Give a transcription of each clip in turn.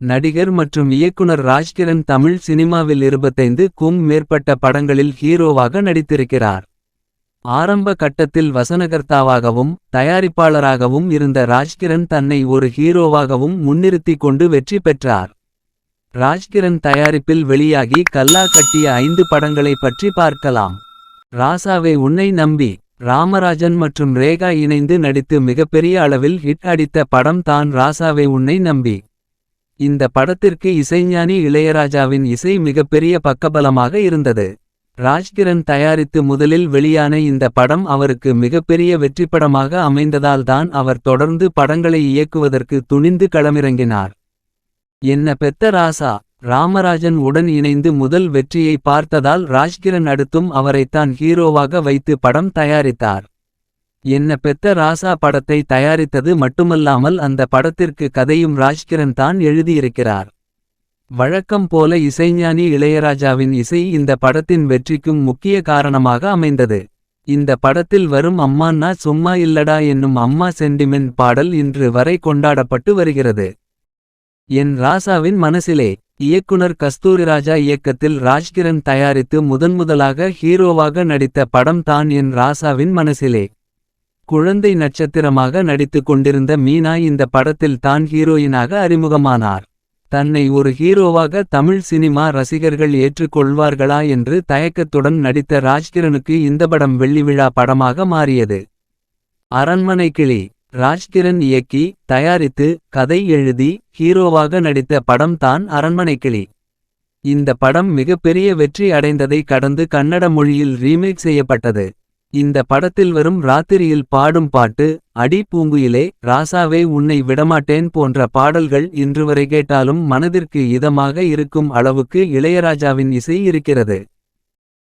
நடிகர் மற்றும் இயக்குனர் ராஜ்கிரண் தமிழ் சினிமாவில் 25 க்கும் மேற்பட்ட படங்களில் ஹீரோவாக நடித்திருக்கிறார். ஆரம்ப கட்டத்தில் வசனகர்த்தாவாகவும் தயாரிப்பாளராகவும் இருந்த ராஜ்கிரண் தன்னை ஒரு ஹீரோவாகவும் முன்னிறுத்திக் கொண்டு வெற்றி பெற்றார். ராஜ்கிரண் தயாரிப்பில் வெளியாகி கல்லா கட்டிய ஐந்து படங்களை பற்றி பார்க்கலாம். ராசாவே உன்னை நம்பி ராமராஜன் மற்றும் ரேகா இணைந்து நடித்து மிகப்பெரிய அளவில் ஹிட் அடித்த படம் தான் ராசாவே உன்னை நம்பி. இந்த படத்திற்கு இசைஞானி இளையராஜாவின் இசை மிகப்பெரிய பக்கபலமாக இருந்தது. ராஜ்கிரண் தயாரித்து முதலில் வெளியான இந்த படம் அவருக்கு மிகப்பெரிய வெற்றிப்படமாக அமைந்ததால் தான் அவர் தொடர்ந்து படங்களை இயக்குவதற்கு துணிந்து களமிறங்கினார். என்ன பெத்த ராசா ராமராஜன் உடன் இணைந்து முதல் வெற்றியை பார்த்ததால் ராஜ்கிரண் அடுத்தும் அவரைத்தான் ஹீரோவாக வைத்து படம் தயாரித்தார். என்ன பெத்த ராசா படத்தை தயாரித்தது மட்டுமல்லாமல் அந்த படத்திற்கு கதையும் ராஜ்கிரண் தான் எழுதியிருக்கிறார். வழக்கம் போல இசைஞானி இளையராஜாவின் இசை இந்த படத்தின் வெற்றிக்கும் முக்கிய காரணமாக அமைந்தது. இந்த படத்தில் வரும் அம்மான்னா சும்மா இல்லடா என்னும் அம்மா சென்டிமெண்ட் பாடல் இன்று வரை கொண்டாடப்பட்டு வருகிறது. என் ராசாவின் மனசிலே இயக்குனர் கஸ்தூரிராஜா இயக்கத்தில் ராஜ்கிரண் தயாரித்து முதன்முதலாக ஹீரோவாக நடித்த படம் தான் என் ராசாவின் மனசிலே. குழந்தை நட்சத்திரமாக நடித்துக் கொண்டிருந்த மீனா இந்த படத்தில் தான் ஹீரோயினாக அறிமுகமானார். தன்னை ஒரு ஹீரோவாக தமிழ் சினிமா ரசிகர்கள் ஏற்றுக்கொள்வார்களா என்று தயக்கத்துடன் நடித்த ராஜ்கிரனுக்கு இந்த படம் வெள்ளிவிழா படமாக மாறியது. அரண்மனை கிளி ராஜ்கிரண் இயக்கி தயாரித்து கதை எழுதி ஹீரோவாக நடித்த படம் தான் அரண்மனை கிளி. இந்த படம் மிகப்பெரிய வெற்றி அடைந்ததை கடந்து கன்னட மொழியில் ரீமேக் செய்யப்பட்டது. இந்த படத்தில் வரும் ராத்திரியில் பாடும் பாட்டு அடி பூங்குயிலே ராசாவே உன்னை விடமாட்டேன் போன்ற பாடல்கள் இன்றுவரை கேட்டாலும் மனதிற்கு இதமாக இருக்கும் அளவுக்கு இளையராஜாவின் இசை இருக்கிறது.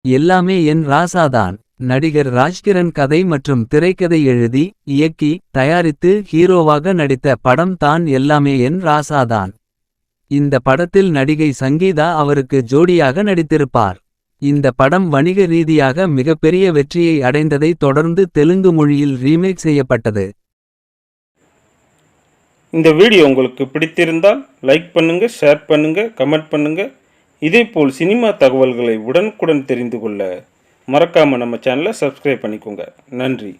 எல்லாமே என் ராசாதான் நடிகர் ராஜ்கிரண் கதை மற்றும் திரைக்கதை எழுதி இயக்கி தயாரித்து ஹீரோவாக நடித்த படம் தான் எல்லாமே என் ராசாதான். இந்த படத்தில் நடிகை சங்கீதா அவருக்கு ஜோடியாக நடித்திருப்பார். இந்த படம் வணிக ரீதியாக மிகப்பெரிய வெற்றியை அடைந்ததை தொடர்ந்து தெலுங்கு மொழியில் ரீமேக் செய்யப்பட்டது. இந்த வீடியோ உங்களுக்கு பிடித்திருந்தால் லைக் பண்ணுங்க ஷேர் பண்ணுங்க கமெண்ட் பண்ணுங்க. இதேபோல் சினிமா தகவல்களை உடனுக்குடன் தெரிந்து கொள்ள மறக்காம நம்ம சேனலை சப்ஸ்கிரைப் பண்ணிக்கோங்க. நன்றி.